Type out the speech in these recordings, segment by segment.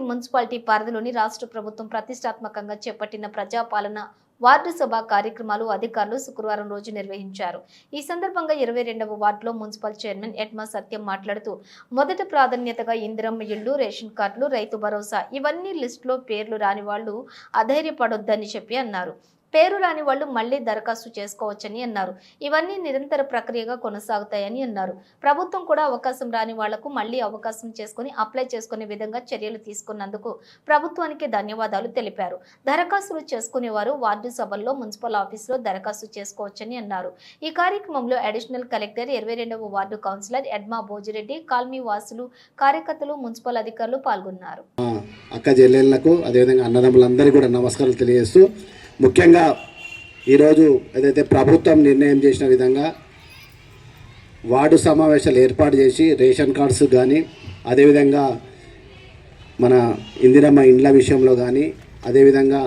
Wanaparthy municipality పరిధిలోని రాష్ట్ర ప్రభుత్వం ప్రతిష్టాత్మకంగా చేపట్టిన ప్రజాపాలన వార్డు సభ కార్యక్రమాలు అధికారులు శుక్రవారం రోజు నిర్వహించారు. ఈ సందర్భంగా ఇరవై రెండవ వార్డులో మున్సిపల్ చైర్మన్ ఎడ్మా సత్యం మాట్లాడుతూ మొదటి ప్రాధాన్యతగా ఇందిరమ్మ ఇళ్ళు రేషన్ కార్డులు రైతు భరోసా ఇవన్నీ లిస్టులో పేర్లు రాని వాళ్ళు అధైర్యపడొద్దని చెప్పి అన్నారు. పేరు రాని వాళ్ళు మళ్ళీ దరఖాస్తు చేసుకోవచ్చని అన్నారు. ఇవన్నీ నిరంతర ప్రక్రియగా కొనసాగుతాయని అన్నారు. ప్రభుత్వం కూడా అవకాశం రాని వాళ్ళకు మళ్ళీ అవకాశం చేసుకుని అప్లై చేసుకునే విధంగా చర్యలు తీసుకున్నందుకు ప్రభుత్వానికి ధన్యవాదాలు తెలిపారు. దరఖాస్తులు చేసుకునేవారు వార్డు సభల్లో మున్సిపల్ ఆఫీసులో దరఖాస్తు చేసుకోవచ్చని అన్నారు. ఈ కార్యక్రమంలో అడిషనల్ కలెక్టర్ ఇరవై రెండవ ward councillor Edma Bhojireddy colony వాసులు కార్యకర్తలు మున్సిపల్ అధికారులు పాల్గొన్నారు. అక్క చెల్లెళ్ళకు అదేవిధంగా అన్నదమ్ములందరికీ కూడా నమస్కారాలు తెలియజేస్తూ ముఖ్యంగా ఈరోజు ఏదైతే ప్రభుత్వం నిర్ణయం చేసిన విధంగా వార్డు సమావేశాలు ఏర్పాటు చేసి రేషన్ కార్డ్స్ కానీ అదేవిధంగా మన ఇందిరమ్మ ఇండ్ల విషయంలో కానీ అదేవిధంగా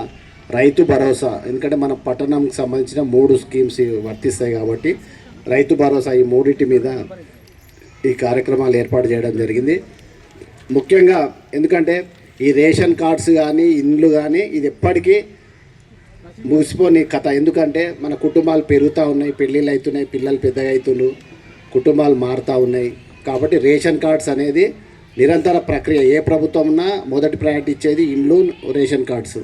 రైతు భరోసా ఎందుకంటే మన పట్టణంకి సంబంధించిన మూడు స్కీమ్స్ వర్తిస్తాయి కాబట్టి రైతు భరోసా ఈ మూడింటి మీద ఈ కార్యక్రమాలు ఏర్పాటు చేయడం జరిగింది. ముఖ్యంగా ఎందుకంటే ఈ రేషన్ కార్డ్స్ కానీ ఇండ్లు కానీ ఇది ఎప్పటికీ ముగిసిపోని కథ. ఎందుకంటే మన కుటుంబాలు పెరుగుతూ ఉన్నాయి పెళ్ళిళ్ళు అవుతున్నాయి పిల్లలు పెద్దగా అవుతున్నారు కుటుంబాలు మారుతూ ఉన్నాయి. కాబట్టి రేషన్ కార్డ్స్ అనేది నిరంతర ప్రక్రియ. ఏ ప్రభుత్వం ఉన్నా మొదటి ప్రయారిటీ ఇచ్చేది ఇండ్లు రేషన్ కార్డ్స్.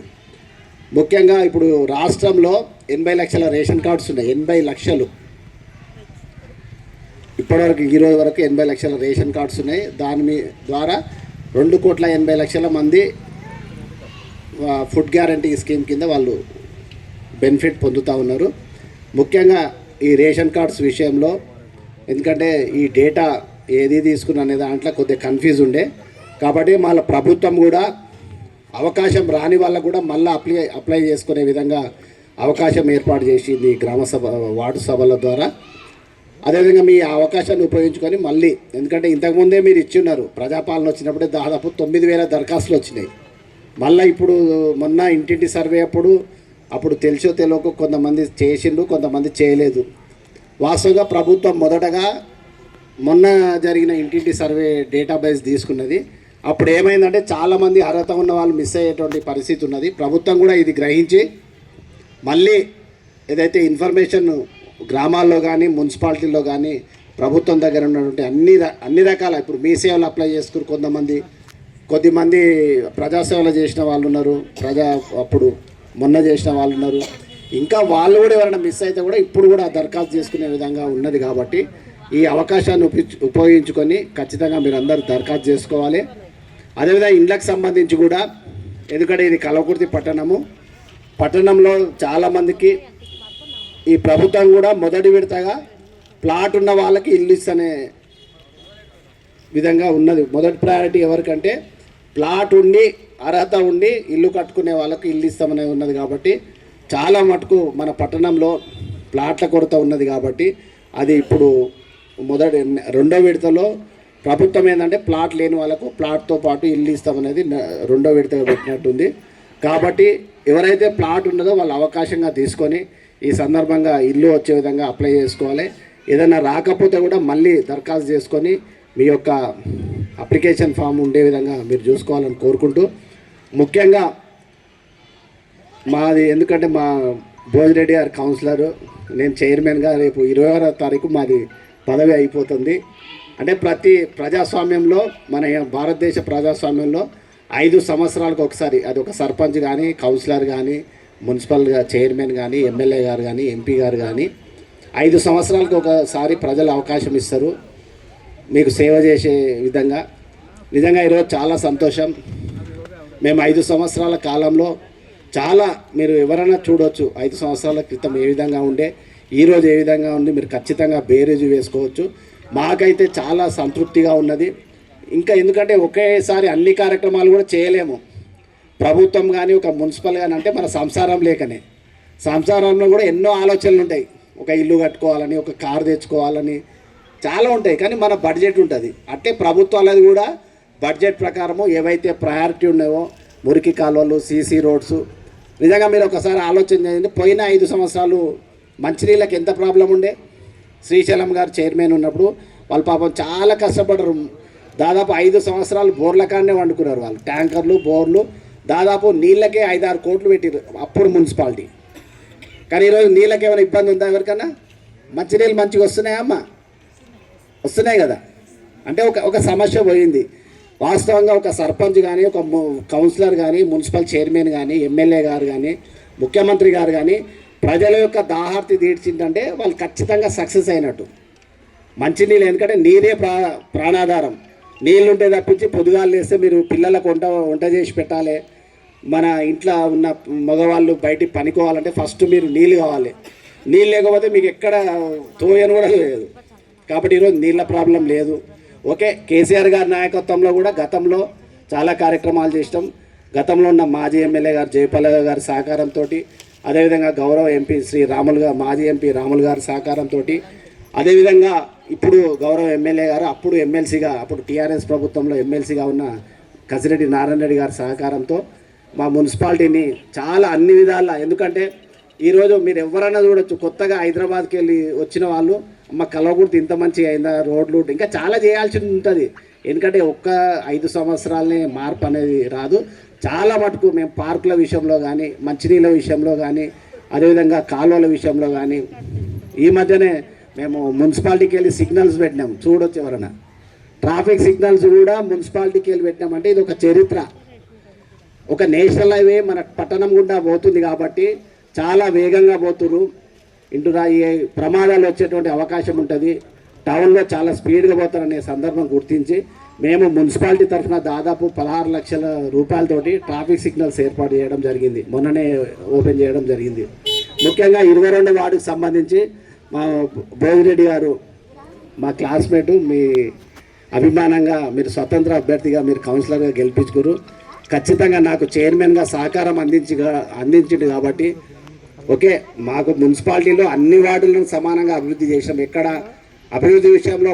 ముఖ్యంగా ఇప్పుడు రాష్ట్రంలో ఎనభై లక్షల రేషన్ కార్డ్స్ ఉన్నాయి. ఎనభై లక్షలు. ఇప్పటివరకు ఈ రోజు వరకు ఎనభై లక్షల రేషన్ కార్డ్స్ ఉన్నాయి. దాని మీ ద్వారా రెండు కోట్ల ఎనభై లక్షల మంది ఫుడ్ గ్యారంటీ స్కీమ్ కింద వాళ్ళు బెనిఫిట్ పొందుతూ ఉన్నారు. ముఖ్యంగా ఈ రేషన్ కార్డ్స్ విషయంలో ఎందుకంటే ఈ డేటా ఏది తీసుకున్న అనే దాంట్లో కొద్దిగా కన్ఫ్యూజ్ ఉండే. కాబట్టి మళ్ళీ ప్రభుత్వం కూడా అవకాశం రాని వాళ్ళకు కూడా మళ్ళీ అప్లై అప్లై చేసుకునే విధంగా అవకాశం ఏర్పాటు చేసింది గ్రామ సభ వార్డు సభల ద్వారా. అదేవిధంగా మీ అవకాశాన్ని ఉపయోగించుకొని మళ్ళీ ఎందుకంటే ఇంతకుముందే మీరు ఇచ్చిన్నారు ప్రజాపాలన వచ్చినప్పుడే దాదాపు తొమ్మిది వేల దరఖాస్తులు వచ్చినాయి. మళ్ళీ ఇప్పుడు మొన్న ఇంటింటి సర్వే అప్పుడు అప్పుడు తెలిసో తెలియక కొంతమంది చేసిండ్రు కొంతమంది చేయలేదు. వాస్తవంగా ప్రభుత్వం మొదటగా మొన్న జరిగిన ఇంటింటి సర్వే డేటాబేస్ తీసుకున్నది. అప్పుడు ఏమైందంటే చాలామంది అర్హత ఉన్న వాళ్ళు మిస్ అయ్యేటువంటి పరిస్థితి ఉన్నది. ప్రభుత్వం కూడా ఇది గ్రహించి మళ్ళీ ఏదైతే ఇన్ఫర్మేషన్ గ్రామాల్లో కానీ మున్సిపాలిటీల్లో కానీ ప్రభుత్వం దగ్గర ఉన్నటువంటి అన్ని అన్ని రకాల ఇప్పుడు మీ సేవలు అప్లై చేసుకుని కొంతమంది కొద్దిమంది ప్రజాసేవలు చేసిన వాళ్ళు ఉన్నారు. ప్రజా అప్పుడు మొన్న చేసిన వాళ్ళు ఉన్నారు. ఇంకా వాళ్ళు కూడా ఎవరైనా మిస్ అయితే కూడా ఇప్పుడు కూడా దరఖాస్తు చేసుకునే విధంగా ఉన్నది కాబట్టి ఈ అవకాశాన్ని ఉపయోగించు ఉపయోగించుకొని ఖచ్చితంగా మీరు అందరూ దరఖాస్తు చేసుకోవాలి. అదేవిధంగా ఇండ్లకు సంబంధించి కూడా ఎందుకంటే ఇది కలవకుర్తి పట్టణము. పట్టణంలో చాలామందికి ఈ ప్రభుత్వం కూడా మొదటి విడతగా ప్లాట్ ఉన్న వాళ్ళకి ఇల్లు ఇస్తనే విధంగా ఉన్నది. మొదటి ప్రయారిటీ ఎవరికంటే ప్లాట్ ఉండి అర్హత ఉండి ఇల్లు కట్టుకునే వాళ్ళకి ఇల్లు ఇస్తామనే ఉన్నది కాబట్టి చాలా మటుకు మన పట్టణంలో ప్లాట్ల కొరత ఉన్నది కాబట్టి అది ఇప్పుడు మొదటి రెండో విడతలో ప్రభుత్వం ఏంటంటే ప్లాట్ లేని వాళ్ళకు ప్లాట్తో పాటు ఇల్లు ఇస్తామనేది రెండో విడతగా పెట్టినట్టుంది. కాబట్టి ఎవరైతే ప్లాట్ ఉన్నదో వాళ్ళు అవకాశంగా తీసుకొని ఈ సందర్భంగా ఇల్లు వచ్చే విధంగా అప్లై చేసుకోవాలి. ఏదైనా రాకపోతే కూడా మళ్ళీ దరఖాస్తు చేసుకొని మీ యొక్క అప్లికేషన్ ఫామ్ ఉండే విధంగా మీరు చూసుకోవాలని కోరుకుంటూ ముఖ్యంగా మాది ఎందుకంటే మా భోజిరెడ్డి గారు కౌన్సిలర్ నేను చైర్మన్గా రేపు ఇరవై ఆరో తారీఖు మాది పదవి అయిపోతుంది. అంటే ప్రతి ప్రజాస్వామ్యంలో మన భారతదేశ ప్రజాస్వామ్యంలో ఐదు సంవత్సరాలకు ఒకసారి అది ఒక సర్పంచ్ కానీ కౌన్సిలర్ కానీ మున్సిపల్గా చైర్మన్ కానీ ఎమ్మెల్యే గారు కానీ ఎంపీ గారు కానీ ఐదు సంవత్సరాలకు ఒకసారి ప్రజలు అవకాశం ఇస్తారు. మీకు సేవ చేసే విధంగా. నిజంగా ఈరోజు చాలా సంతోషం. మేము ఐదు సంవత్సరాల కాలంలో చాలా మీరు ఎవరైనా చూడవచ్చు ఐదు సంవత్సరాల క్రితం ఏ విధంగా ఉండే ఈరోజు ఏ విధంగా ఉంది మీరు ఖచ్చితంగా బేరేజ్ వేసుకోవచ్చు. మాకైతే చాలా సంతృప్తిగా ఉన్నది. ఇంకా ఎందుకంటే ఒకేసారి అన్ని కార్యక్రమాలు కూడా చేయలేము. ప్రభుత్వం కానీ ఒక మున్సిపల్ కానీ అంటే మన సంసారం లేకనే. సంసారంలో కూడా ఎన్నో ఆలోచనలు ఉంటాయి. ఒక ఇల్లు కట్టుకోవాలని ఒక కారు తెచ్చుకోవాలని చాలా ఉంటాయి. కానీ మన బడ్జెట్ ఉంటుంది. అంటే ప్రభుత్వాలది కూడా బడ్జెట్ ప్రకారము ఏవైతే ప్రయారిటీ ఉన్నాయో మురికి కాలువలు సీసీ రోడ్స్ నిజంగా మీరు ఒకసారి ఆలోచన చేయండి. పోయిన ఐదు సంవత్సరాలు మంచినీళ్ళకి ఎంత ప్రాబ్లం ఉండే? శ్రీశైలం గారు చైర్మన్ ఉన్నప్పుడు వాళ్ళ పాపం చాలా కష్టపడరు. దాదాపు ఐదు సంవత్సరాలు బోర్ల కాడనే వండుకున్నారు వాళ్ళు. ట్యాంకర్లు బోర్లు దాదాపు నీళ్ళకే ఐదారు కోట్లు పెట్టారు అప్పుడు మున్సిపాలిటీ. కానీ ఈరోజు నీళ్ళకి ఏమైనా ఇబ్బంది ఉందా ఎవరికన్నా? మంచినీళ్ళు మంచిగా వస్తున్నాయమ్మా వస్తున్నాయి కదా. అంటే ఒక ఒక సమస్య పోయింది. వాస్తవంగా ఒక సర్పంచ్ కానీ ఒక ము- కౌన్సిలర్ కానీ మున్సిపల్ చైర్మన్ కానీ ఎమ్మెల్యే గారు కానీ ముఖ్యమంత్రి గారు కానీ ప్రజల యొక్క దాహార్తి తీర్చిందంటే వాళ్ళు ఖచ్చితంగా సక్సెస్ అయినట్టు. మంచినీళ్ళు ఎందుకంటే నీరే ప్రా ప్రాణాధారం. నీళ్ళు ఉంటే తప్పించి పొదుగాలు వేస్తే మీరు పిల్లలకు వంట వంట చేసి పెట్టాలి. మన ఇంట్లో ఉన్న మగవాళ్ళు బయటికి పనికోవాలంటే ఫస్ట్ మీరు నీళ్ళు కావాలి. నీళ్ళు లేకపోతే మీకు ఎక్కడ తోయను కూడా లేదు. కాబట్టి ఈరోజు నీళ్ళ ప్రాబ్లం లేదు. ఓకే కేసీఆర్ గారి నాయకత్వంలో కూడా గతంలో చాలా కార్యక్రమాలు చేసినాం. గతంలో ఉన్న మాజీ ఎమ్మెల్యే గారు జయపాల గారి సహకారంతో అదేవిధంగా గౌరవ ఎంపీ శ్రీ రాములు గారు మాజీ ఎంపీ రాములు గారి సహకారంతో అదేవిధంగా ఇప్పుడు గౌరవ ఎమ్మెల్యే గారు అప్పుడు ఎమ్మెల్సీగా అప్పుడు టీఆర్ఎస్ ప్రభుత్వంలో ఎమ్మెల్సీగా ఉన్న కసిరెడ్డి నారాయణ రెడ్డి గారి సహకారంతో మా మున్సిపాలిటీని చాలా అన్ని విధాల ఎందుకంటే ఈరోజు మీరు ఎవరైనా చూడొచ్చు కొత్తగా హైదరాబాద్కి వెళ్ళి వచ్చిన వాళ్ళు మా కలవకూడదు ఇంత మంచిగా అయిందా? రోడ్లు ఇంకా చాలా చేయాల్సి ఉంటుంది. ఎందుకంటే ఒక్క ఐదు సంవత్సరాలనే మార్పు అనేది రాదు. చాలా మటుకు మేము పార్కుల విషయంలో కానీ మంచినీళ్ళ విషయంలో కానీ అదేవిధంగా కాలువల విషయంలో కానీ ఈ మధ్యనే మేము మున్సిపాలిటీకి వెళ్ళి సిగ్నల్స్ పెట్టినాం. చూడొచ్చు ఎవరైనా ట్రాఫిక్ సిగ్నల్స్ కూడా మున్సిపాలిటీకి వెళ్ళి పెట్టినామంటే ఇది ఒక చరిత్ర. ఒక నేషనల్ హైవే మన పట్టణం గుండా పోతుంది కాబట్టి చాలా వేగంగా పోతున్నారు ఇంటురా ఈ ప్రమాదాలు వచ్చేటువంటి అవకాశం ఉంటుంది. టౌన్లో చాలా స్పీడ్గా పోతారనే సందర్భం గుర్తించి మేము మున్సిపాలిటీ తరఫున దాదాపు పదహారు లక్షల రూపాయలతోటి ట్రాఫిక్ సిగ్నల్స్ ఏర్పాటు చేయడం జరిగింది. మొన్ననే ఓపెన్ చేయడం జరిగింది. ముఖ్యంగా ఇరవై రెండు వార్డుకు సంబంధించి మా భోగిరెడ్డి గారు మా క్లాస్మేటు మీ అభిమానంగా మీరు స్వతంత్ర అభ్యర్థిగా మీరు కౌన్సిలర్గా గెలిపించుకురు. ఖచ్చితంగా నాకు చైర్మన్గా సహకారం అందించి అందించింది కాబట్టి ఓకే మాకు మున్సిపాలిటీలో అన్ని వార్డులను సమానంగా అభివృద్ధి చేసాం ఎక్కడ అభివృద్ధి విషయంలో